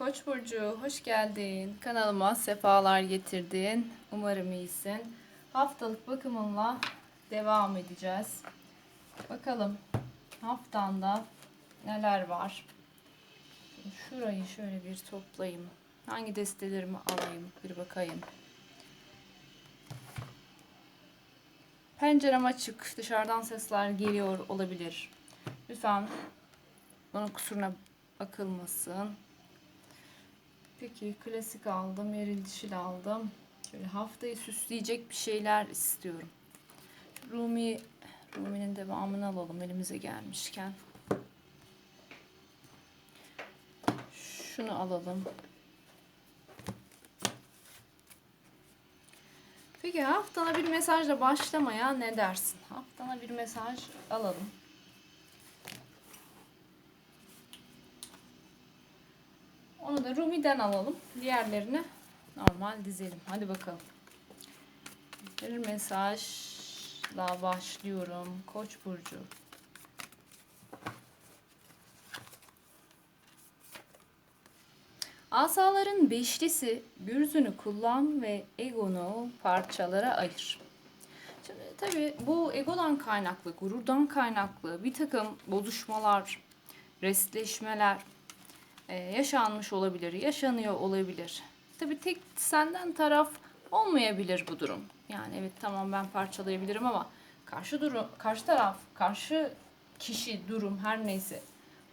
Koç burcu hoş geldin. Kanalıma sefalar getirdin. Umarım iyisin. Haftalık bakımınla devam edeceğiz. Bakalım haftanda neler var. Şurayı şöyle bir toplayayım. Hangi destelerimi alayım bir bakayım. Pencerem açık. Dışarıdan sesler geliyor olabilir. Lütfen bunun kusuruna bakılmasın. Peki klasik aldım, eril dişil aldım. Şöyle haftayı süsleyecek bir şeyler istiyorum. Rumi, Rumi'nin devamını alalım elimize gelmişken. Şunu alalım. Peki haftana bir mesajla başlamaya ne dersin? Haftana bir mesaj alalım. Da Rumi'den alalım. Diğerlerini normal dizelim. Hadi bakalım. Bir mesajla başlıyorum. Koç burcu. Asaların beşlisi gürzünü kullan ve egonu parçalara ayır. Şimdi tabii bu egodan kaynaklı, gururdan kaynaklı bir takım bozuşmalar, restleşmeler e, yaşanmış olabilir, yaşanıyor olabilir. Tabii tek senden taraf olmayabilir bu durum. Yani evet tamam ben parçalayabilirim ama karşı durum, karşı taraf, karşı kişi, durum her neyse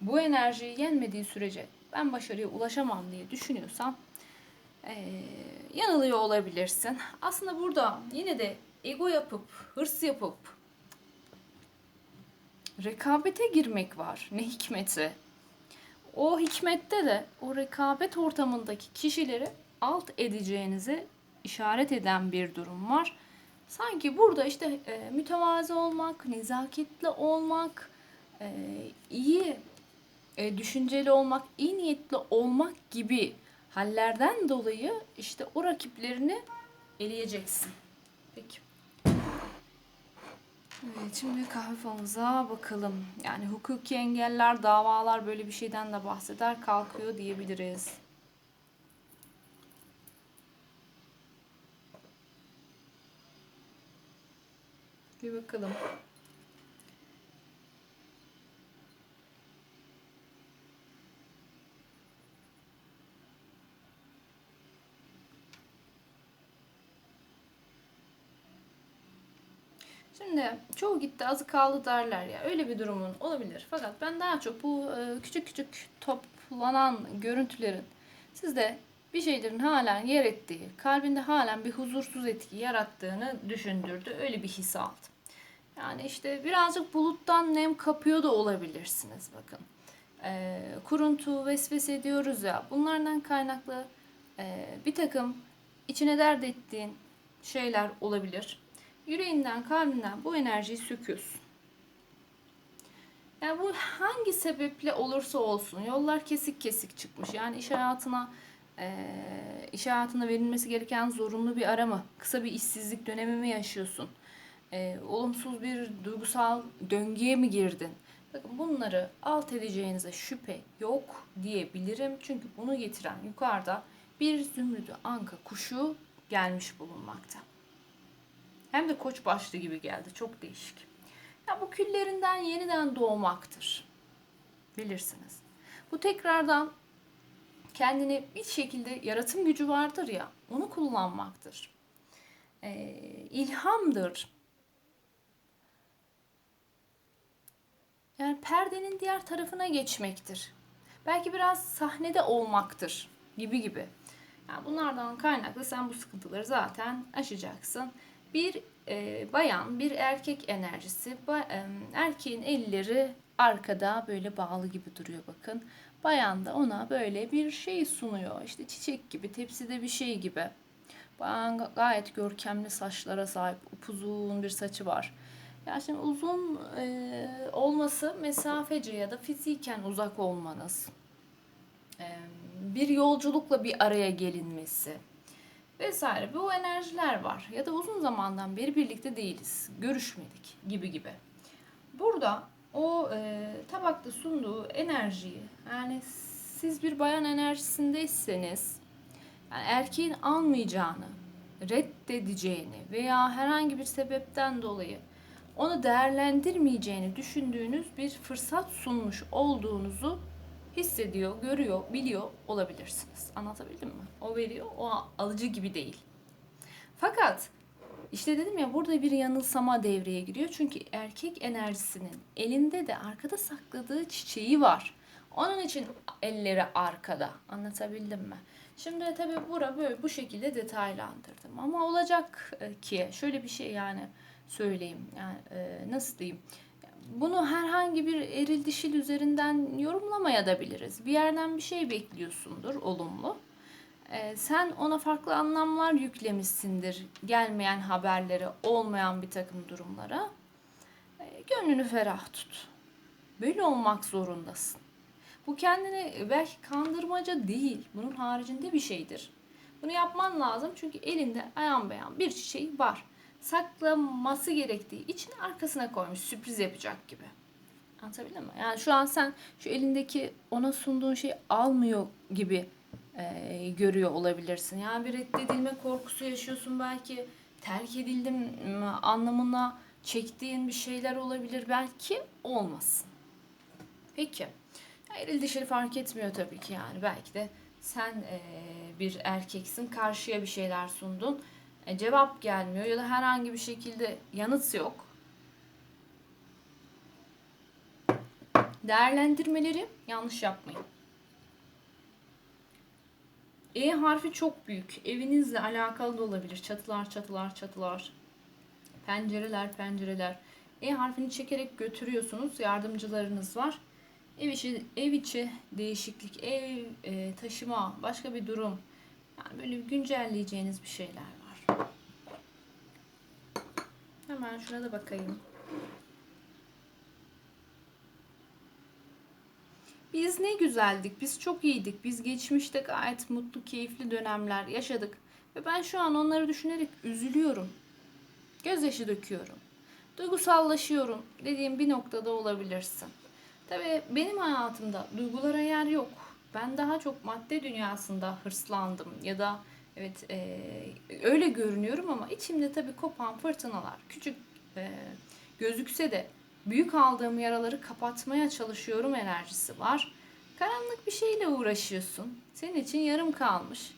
bu enerjiyi yenmediği sürece ben başarıya ulaşamam diye düşünüyorsan eee, yanılıyor olabilirsin. Aslında burada yine de ego yapıp, hırs yapıp rekabete girmek var. Ne hikmeti. O hikmette de o rekabet ortamındaki kişileri alt edeceğinizi işaret eden bir durum var. Sanki burada işte e, mütevazı olmak, nezaketli olmak, e, iyi e, düşünceli olmak, iyi niyetli olmak gibi hallerden dolayı işte o rakiplerini eleyeceksin. Peki. Evet, şimdi kahve falımıza bakalım. Yani hukuki engeller, davalar böyle bir şeyden de bahseder, kalkıyor diyebiliriz. Bir bakalım. Şimdi çoğu gitti azı kaldı derler ya öyle bir durumun olabilir. Fakat ben daha çok bu e, küçük küçük toplanan görüntülerin sizde bir şeylerin halen yer ettiği, kalbinde halen bir huzursuz etki yarattığını düşündürdü. Öyle bir his aldım. Yani işte birazcık buluttan nem kapıyor da olabilirsiniz bakın. E, kuruntu, vesvese diyoruz ya bunlardan kaynaklı e, bir takım içine dert ettiğin şeyler olabilir yüreğinden, kalbinden bu enerjiyi söküyorsun. Yani bu hangi sebeple olursa olsun yollar kesik kesik çıkmış. Yani iş hayatına e, iş hayatına verilmesi gereken zorunlu bir arama, kısa bir işsizlik dönemi mi yaşıyorsun? E, olumsuz bir duygusal döngüye mi girdin? Bakın bunları alt edeceğinize şüphe yok diyebilirim. Çünkü bunu getiren yukarıda bir zümrüdü anka kuşu gelmiş bulunmakta. Hem de koç başlı gibi geldi. Çok değişik. Ya bu küllerinden yeniden doğmaktır. Bilirsiniz. Bu tekrardan kendini bir şekilde yaratım gücü vardır ya onu kullanmaktır. Ee, ilhamdır. Yani perdenin diğer tarafına geçmektir. Belki biraz sahnede olmaktır gibi gibi. Yani bunlardan kaynaklı sen bu sıkıntıları zaten aşacaksın bir e, bayan, bir erkek enerjisi. Ba, e, erkeğin elleri arkada böyle bağlı gibi duruyor bakın. Bayan da ona böyle bir şey sunuyor. İşte çiçek gibi, tepside bir şey gibi. Bayan gayet görkemli saçlara sahip, upuzun bir saçı var. Ya şimdi uzun e, olması mesafeci ya da fiziken uzak olmanız. E, bir yolculukla bir araya gelinmesi vesaire bu enerjiler var. Ya da uzun zamandan beri birlikte değiliz, görüşmedik gibi gibi. Burada o e, tabakta sunduğu enerjiyi yani siz bir bayan enerjisindeyseniz yani erkeğin almayacağını, reddedeceğini veya herhangi bir sebepten dolayı onu değerlendirmeyeceğini düşündüğünüz bir fırsat sunmuş olduğunuzu hissediyor, görüyor, biliyor olabilirsiniz. Anlatabildim mi? O veriyor, o alıcı gibi değil. Fakat işte dedim ya burada bir yanılsama devreye giriyor. Çünkü erkek enerjisinin elinde de arkada sakladığı çiçeği var. Onun için elleri arkada. Anlatabildim mi? Şimdi tabii bura böyle bu şekilde detaylandırdım. Ama olacak e, ki şöyle bir şey yani söyleyeyim. Yani e, nasıl diyeyim? Bunu herhangi bir eril dişil üzerinden yorumlamaya da biliriz. Bir yerden bir şey bekliyorsundur olumlu. Ee, sen ona farklı anlamlar yüklemişsindir gelmeyen haberlere, olmayan bir takım durumlara. Ee, gönlünü ferah tut. Böyle olmak zorundasın. Bu kendini belki kandırmaca değil, bunun haricinde bir şeydir. Bunu yapman lazım çünkü elinde ayan beyan bir çiçeği var. Saklaması gerektiği için arkasına koymuş, sürpriz yapacak gibi. Anlatabildim mi? Yani şu an sen şu elindeki ona sunduğun şeyi almıyor gibi e, görüyor olabilirsin. Yani bir reddedilme korkusu yaşıyorsun belki. Terk edildim anlamına çektiğin bir şeyler olabilir. Belki olmasın. Peki. Eril dişili fark etmiyor tabii ki yani. Belki de sen e, bir erkeksin. Karşıya bir şeyler sundun. E, cevap gelmiyor ya da herhangi bir şekilde yanıt yok. Değerlendirmeleri yanlış yapmayın. E harfi çok büyük. Evinizle alakalı da olabilir. Çatılar, çatılar, çatılar. Pencereler, pencereler. E harfini çekerek götürüyorsunuz. Yardımcılarınız var. Ev içi, ev içi değişiklik, ev e, taşıma, başka bir durum. Yani böyle güncelleyeceğiniz bir şeyler. Hemen şuna da bakayım. Biz ne güzeldik, biz çok iyiydik, biz geçmişte gayet mutlu, keyifli dönemler yaşadık. Ve ben şu an onları düşünerek üzülüyorum. Gözyaşı döküyorum. Duygusallaşıyorum dediğim bir noktada olabilirsin. Tabii benim hayatımda duygulara yer yok. Ben daha çok madde dünyasında hırslandım ya da evet e, öyle görünüyorum ama içimde tabii kopan fırtınalar küçük e, gözükse de büyük aldığım yaraları kapatmaya çalışıyorum enerjisi var. Karanlık bir şeyle uğraşıyorsun. Senin için yarım kalmış.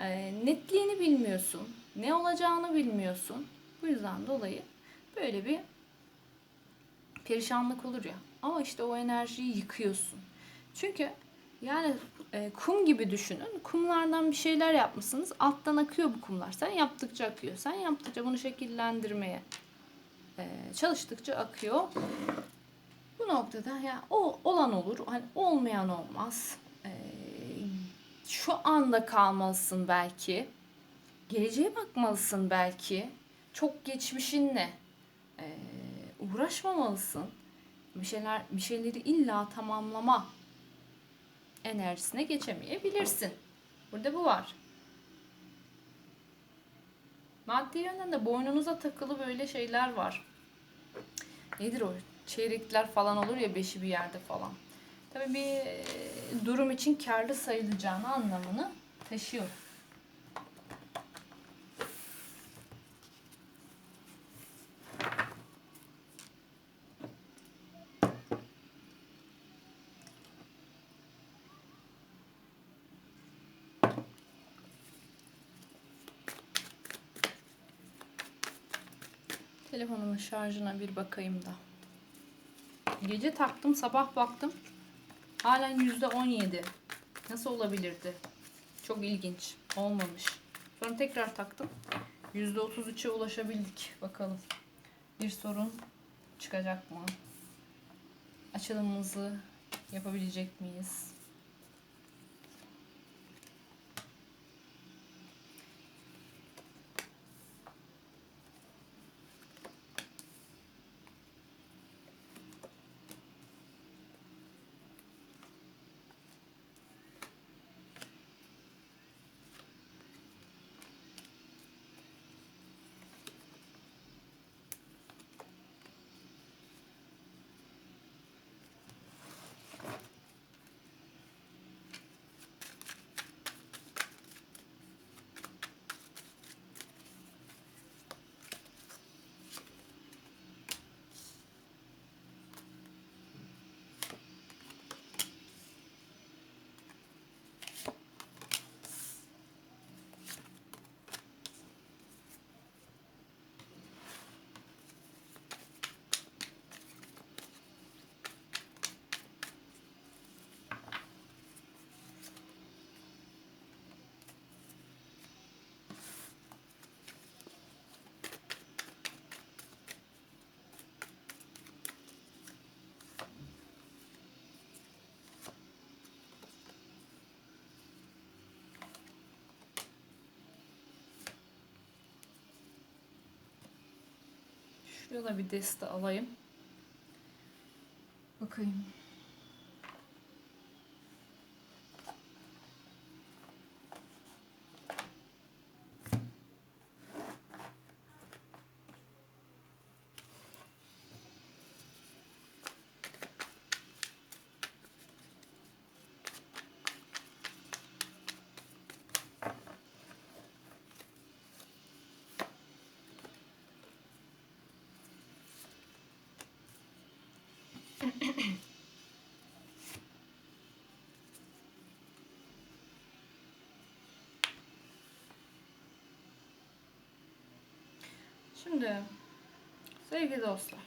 E, netliğini bilmiyorsun. Ne olacağını bilmiyorsun. Bu yüzden dolayı böyle bir perişanlık olur ya. Ama işte o enerjiyi yıkıyorsun. Çünkü yani e, kum gibi düşünün. Kumlardan bir şeyler yapmışsınız. Alttan akıyor bu kumlar. Sen yaptıkça akıyor. Sen yaptıkça bunu şekillendirmeye e, çalıştıkça akıyor. Bu noktada ya yani o olan olur, hani olmayan olmaz. E, şu anda kalmalısın belki. Geleceğe bakmalısın belki. Çok geçmişinle e, uğraşmamalısın. Bir şeyler bir şeyleri illa tamamlama enerjisine geçemeyebilirsin. Burada bu var. Maddi yönden de boynunuza takılı böyle şeyler var. Nedir o? Çeyrekler falan olur ya beşi bir yerde falan. Tabii bir durum için karlı sayılacağını anlamını taşıyor. Telefonumun şarjına bir bakayım da. Gece taktım, sabah baktım. Halen yüzde on yedi. Nasıl olabilirdi? Çok ilginç. Olmamış. Sonra tekrar taktım. Yüzde otuz üçe ulaşabildik. Bakalım. Bir sorun çıkacak mı? Açılımımızı yapabilecek miyiz? Şurada bir deste alayım. Bakayım. Şimdi sevgili dostlar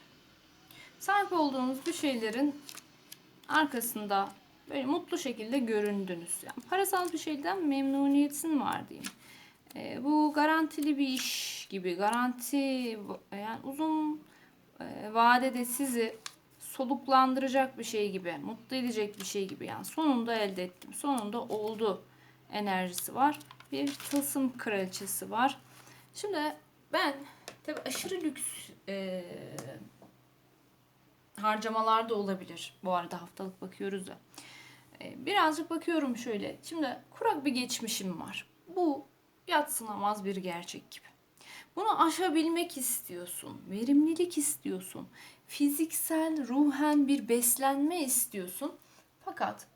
sahip olduğunuz bir şeylerin arkasında böyle mutlu şekilde göründünüz. Yani parasal bir şeyden memnuniyetin var diyeyim. Ee, bu garantili bir iş gibi garanti yani uzun e, vadede sizi soluklandıracak bir şey gibi, mutlu edecek bir şey gibi yani sonunda elde ettim, sonunda oldu enerjisi var. Bir tılsım kraliçesi var. Şimdi ben tabi aşırı lüks e, harcamalar da olabilir. Bu arada haftalık bakıyoruz ya. E, birazcık bakıyorum şöyle. Şimdi kurak bir geçmişim var. Bu yatsınamaz bir gerçek gibi. Bunu aşabilmek istiyorsun. Verimlilik istiyorsun. Fiziksel, ruhen bir beslenme istiyorsun. Fakat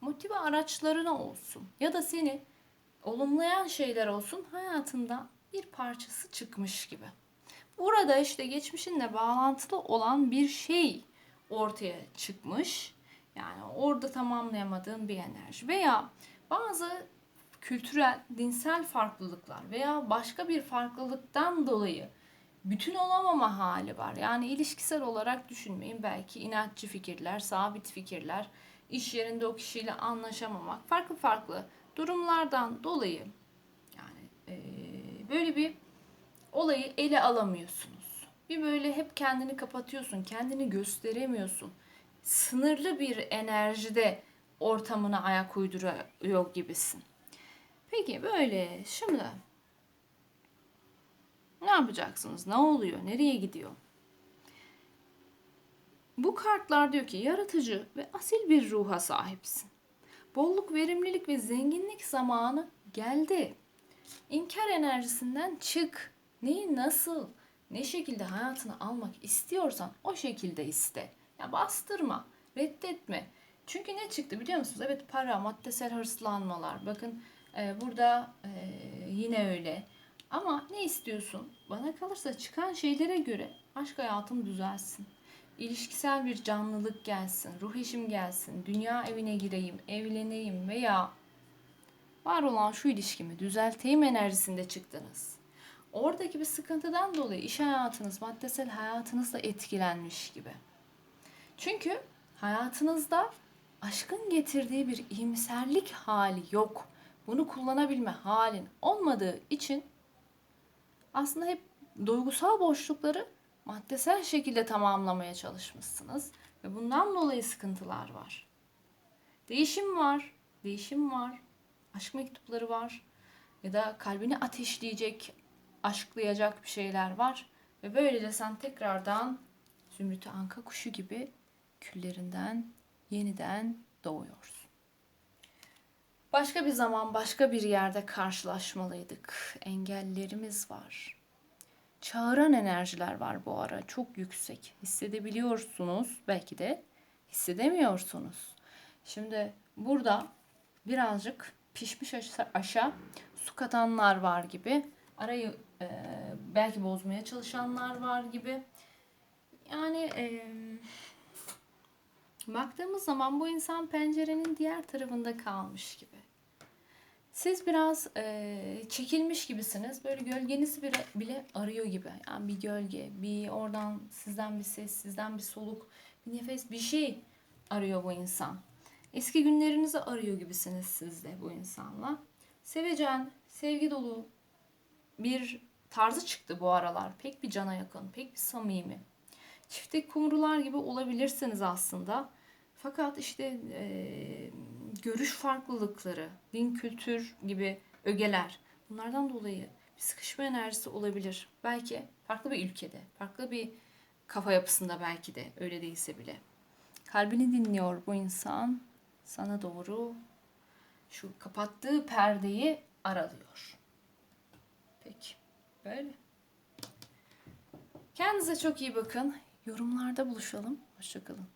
motive araçlarına olsun ya da seni olumlayan şeyler olsun hayatında bir parçası çıkmış gibi. Burada işte geçmişinle bağlantılı olan bir şey ortaya çıkmış. Yani orada tamamlayamadığın bir enerji veya bazı kültürel, dinsel farklılıklar veya başka bir farklılıktan dolayı bütün olamama hali var. Yani ilişkisel olarak düşünmeyin. Belki inatçı fikirler, sabit fikirler, iş yerinde o kişiyle anlaşamamak, farklı farklı durumlardan dolayı yani e, böyle bir olayı ele alamıyorsunuz. Bir böyle hep kendini kapatıyorsun, kendini gösteremiyorsun. Sınırlı bir enerjide ortamına ayak uyduruyor gibisin. Peki böyle şimdi ne yapacaksınız? Ne oluyor? Nereye gidiyor? Bu kartlar diyor ki yaratıcı ve asil bir ruha sahipsin. Bolluk, verimlilik ve zenginlik zamanı geldi. İnkar enerjisinden çık. Neyi nasıl, ne şekilde hayatına almak istiyorsan o şekilde iste. Ya bastırma, reddetme. Çünkü ne çıktı biliyor musunuz? Evet para, maddesel hırslanmalar. Bakın e, burada e, yine öyle. Ama ne istiyorsun? Bana kalırsa çıkan şeylere göre aşk hayatım düzelsin. İlişkisel bir canlılık gelsin, ruh eşim gelsin, dünya evine gireyim, evleneyim veya var olan şu ilişkimi düzelteyim enerjisinde çıktınız. Oradaki bir sıkıntıdan dolayı iş hayatınız, maddesel hayatınız da etkilenmiş gibi. Çünkü hayatınızda aşkın getirdiği bir iyimserlik hali yok. Bunu kullanabilme halin olmadığı için aslında hep duygusal boşlukları maddesel şekilde tamamlamaya çalışmışsınız ve bundan dolayı sıkıntılar var. Değişim var, değişim var, aşk mektupları var ya da kalbini ateşleyecek, aşklayacak bir şeyler var ve böylece sen tekrardan zümrütü anka kuşu gibi küllerinden yeniden doğuyorsun. Başka bir zaman, başka bir yerde karşılaşmalıydık. Engellerimiz var. Çağıran enerjiler var bu ara. Çok yüksek. Hissedebiliyorsunuz. Belki de hissedemiyorsunuz. Şimdi burada birazcık pişmiş aşa, aşa su katanlar var gibi. Arayı e, belki bozmaya çalışanlar var gibi. Yani e, baktığımız zaman bu insan pencerenin diğer tarafında kalmış gibi. Siz biraz e, çekilmiş gibisiniz. Böyle gölgenizi bile, bile arıyor gibi. Yani bir gölge, bir oradan sizden bir ses, sizden bir soluk, bir nefes, bir şey arıyor bu insan. Eski günlerinizi arıyor gibisiniz siz de bu insanla. Sevecen, sevgi dolu bir tarzı çıktı bu aralar. Pek bir cana yakın, pek bir samimi. Çifte kumrular gibi olabilirsiniz aslında. Fakat işte e, görüş farklılıkları, din kültür gibi ögeler bunlardan dolayı bir sıkışma enerjisi olabilir. Belki farklı bir ülkede, farklı bir Kafa yapısında belki de öyle değilse bile. Kalbini dinliyor bu insan. Sana doğru şu kapattığı perdeyi aralıyor. Peki. Böyle. Kendinize çok iyi bakın. Yorumlarda buluşalım. Hoşçakalın.